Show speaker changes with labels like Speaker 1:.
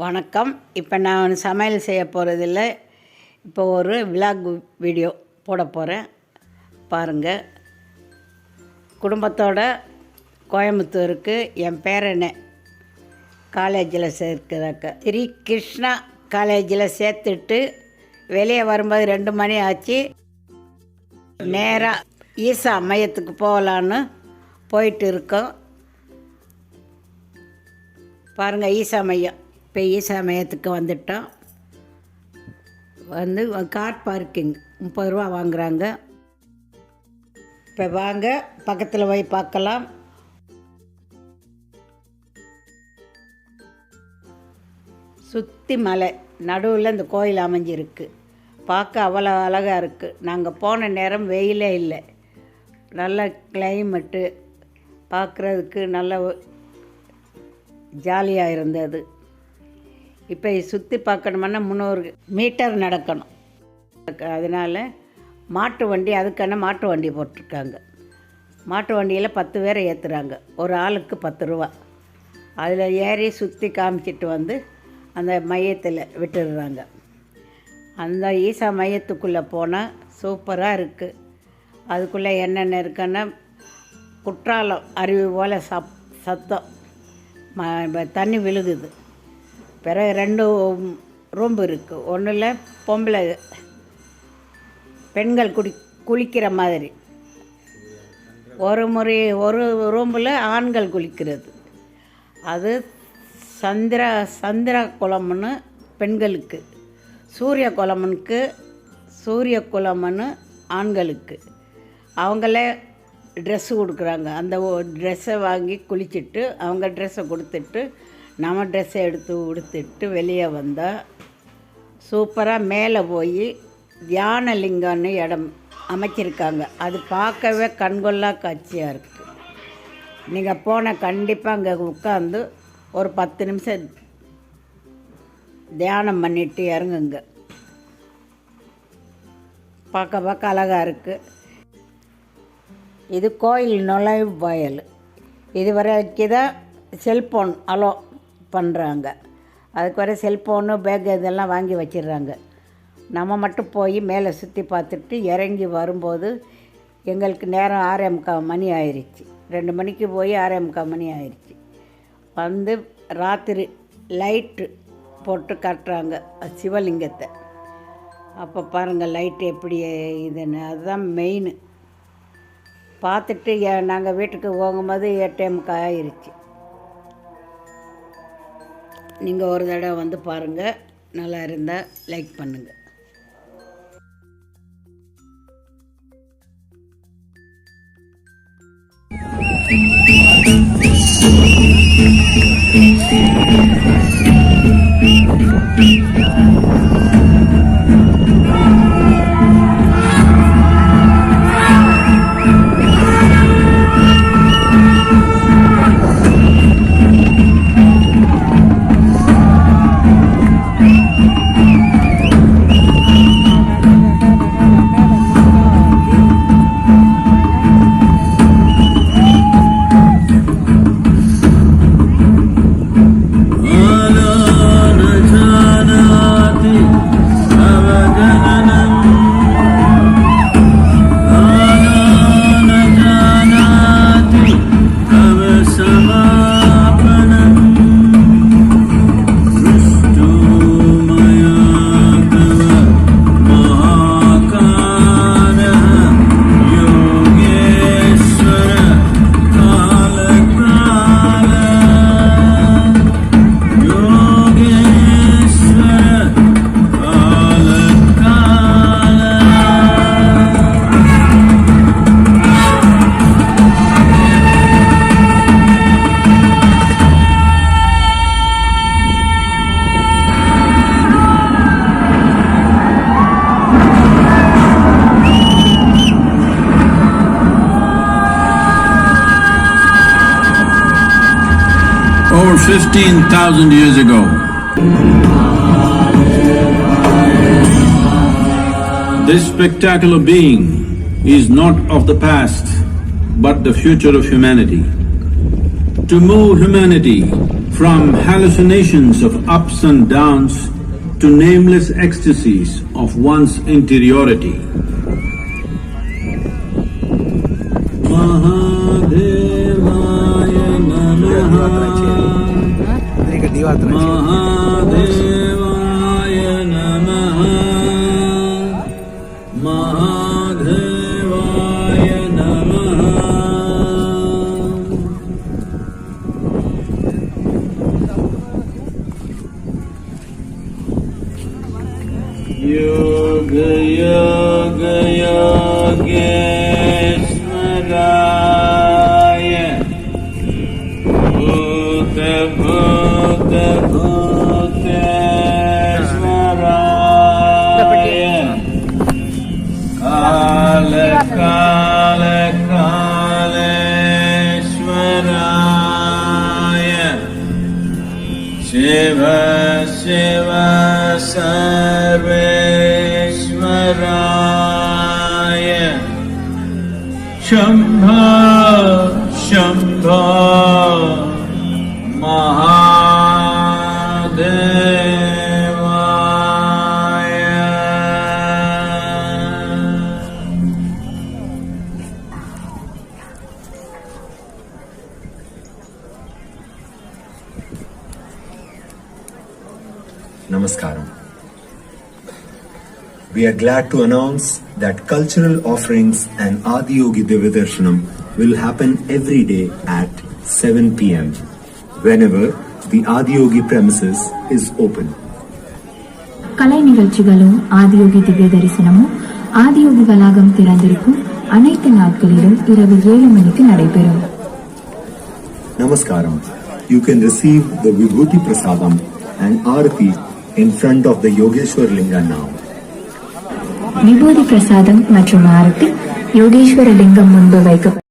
Speaker 1: வணக்கம். இப்போ நான் சமையல் செய்ய போகிறதில்ல இப்போ ஒரு விலாக் வீடியோ போட போகிறேன் பாருங்கள் குடும்பத்தோட கோயம்புத்தூருக்கு என் பேரனை காலேஜில் சேர்க்கிறாக்க. ஸ்ரீ கிருஷ்ணா காலேஜில் சேர்த்துட்டு வெளியே வரும்போது ரெண்டு மணி ஆச்சு. நேராக ஈசா மையத்துக்கு போகலான்னு போயிட்டு இருக்கோம். பாருங்கள் ஈசா மையம். பெய்ய சமயத்துக்கு வந்துட்டோம் வந்து கார் பார்க்கிங் முப்பது ரூபா வாங்குறாங்க. இப்போ வாங்க பக்கத்தில் போய் பார்க்கலாம். சுற்றி மலை நடுவில் இந்த கோயில் அமைஞ்சிருக்கு. பார்க்க அவ்வளோ அழகாக இருக்குது நாங்கள் போன நேரம் வெயிலே இல்லை. நல்ல கிளைமேட்டு பார்க்குறதுக்கு நல்ல ஜாலியாக இருந்தது. இப்போ சுற்றி பார்க்கணுமுன்னா முந்நூறு மீட்டர் நடக்கணும். அதனால் மாட்டு வண்டி அதுக்கான மாட்டு வண்டி போட்டிருக்காங்க. மாட்டு வண்டியில் பத்து பேரை ஏற்றுறாங்க ஒரு ஆளுக்கு பத்து ரூபா. அதில் ஏறி சுற்றி காமிச்சிட்டு வந்து அந்த மையத்தில் விட்டுடுறாங்க. அந்த ஈசா மையத்துக்குள்ளே போனால் சூப்பராக இருக்குது அதுக்குள்ளே என்னென்ன இருக்குன்னா குற்றாலம் அருவி போல் சப் சத்தம். ம தண்ணி விழுகுது. பிறகு ரெண்டு ரூம்பு இருக்குது ஒன்றில் பொம்பளை பெண்கள் குடி குளிக்கிற மாதிரி. ஒரு முறை ஒரு ரூம்பில் ஆண்கள் குளிக்கிறது. அது சந்திர சந்திர குளம்னு பெண்களுக்கு சூரிய குளம்னுக்கு சூரிய குளம்னு ஆண்களுக்கு. அவங்களே ட்ரெஸ்ஸு கொடுக்குறாங்க. அந்த ட்ரெஸ்ஸை வாங்கி குளிச்சுட்டு அவங்க ட்ரெஸ்ஸை கொடுத்துட்டு நம்ம ட்ரெஸ்ஸை எடுத்து உடுத்துட்டு வெளியே வந்தால் சூப்பராக மேலே போய் தியான லிங்கம்னு இடம் அமைச்சிருக்காங்க. அது பார்க்கவே கண்கொள்ளா காட்சியாக இருக்குது நீங்கள் போன கண்டிப்பாக அங்கே உட்காந்து ஒரு பத்து நிமிஷம் தியானம் பண்ணிட்டு இறங்குங்க. பார்க்க பார்க்க அழகாக இருக்குது இது கோயில் நுழைவு வயல் இது வரைக்கும் தான் செல்ஃபோன் அலோ பண்ணுறாங்க அதுக்கு வர செல்ஃபோனு பேக் இதெல்லாம் வாங்கி வச்சிடுறாங்க நம்ம மட்டும் போய் மேலே சுற்றி பார்த்துட்டு இறங்கி வரும்போது எங்களுக்கு நேரம் ஆறே முக்கால் மணி ஆயிடுச்சு ரெண்டு மணிக்கு போய் ஆறே முக்கால் மணி ஆயிடுச்சு வந்து ராத்திரி லைட்டு போட்டு காட்டுறாங்க சிவலிங்கத்தை. அப்போ பாருங்கள் லைட்டு எப்படி இதுன்னு. அதுதான் மெயின் பார்த்துட்டு நாங்கள் வீட்டுக்கு போகும்போது ஏடிஎம்க்கு ஆயிடுச்சு நீங்கள் ஒரு தடவை வந்து பாருங்கள் நல்லா இருந்தால் லைக் பண்ணுங்கள்
Speaker 2: 15,000 years ago, this spectacular being is not of the past, but the future of humanity. To move humanity from hallucinations of ups and downs to nameless ecstasies of one's interiority. गातना महादेवाय नमः। Yoga yoga yoga Shiva Shiva Sarveshwaraya Shambha Shambha Mahadevaya
Speaker 3: Namaskaram. We are glad to announce that cultural offerings and Adiyogi Divyadarshanam will happen every day at 7 pm whenever the Adiyogi premises is open.
Speaker 4: கலை நிகழ்ச்சிகளும் ஆதியோகி திவ்ய தரிசனமும் ஆதியோகி வளாகம் திறந்திருக்கும் அனைத்து நாட்களிலும் இரவு ஏழு மணிக்கு நடைபெறும்
Speaker 3: Namaskaram. You can receive the Vibhuti Prasadam and Arati in front of the Yogeshwar Linga now.
Speaker 4: விபூதி பிரசாதம் மற்றும் ஆரத்தி யோகேஸ்வர லிங்கம் முன்பு வைக்கப்பட்ட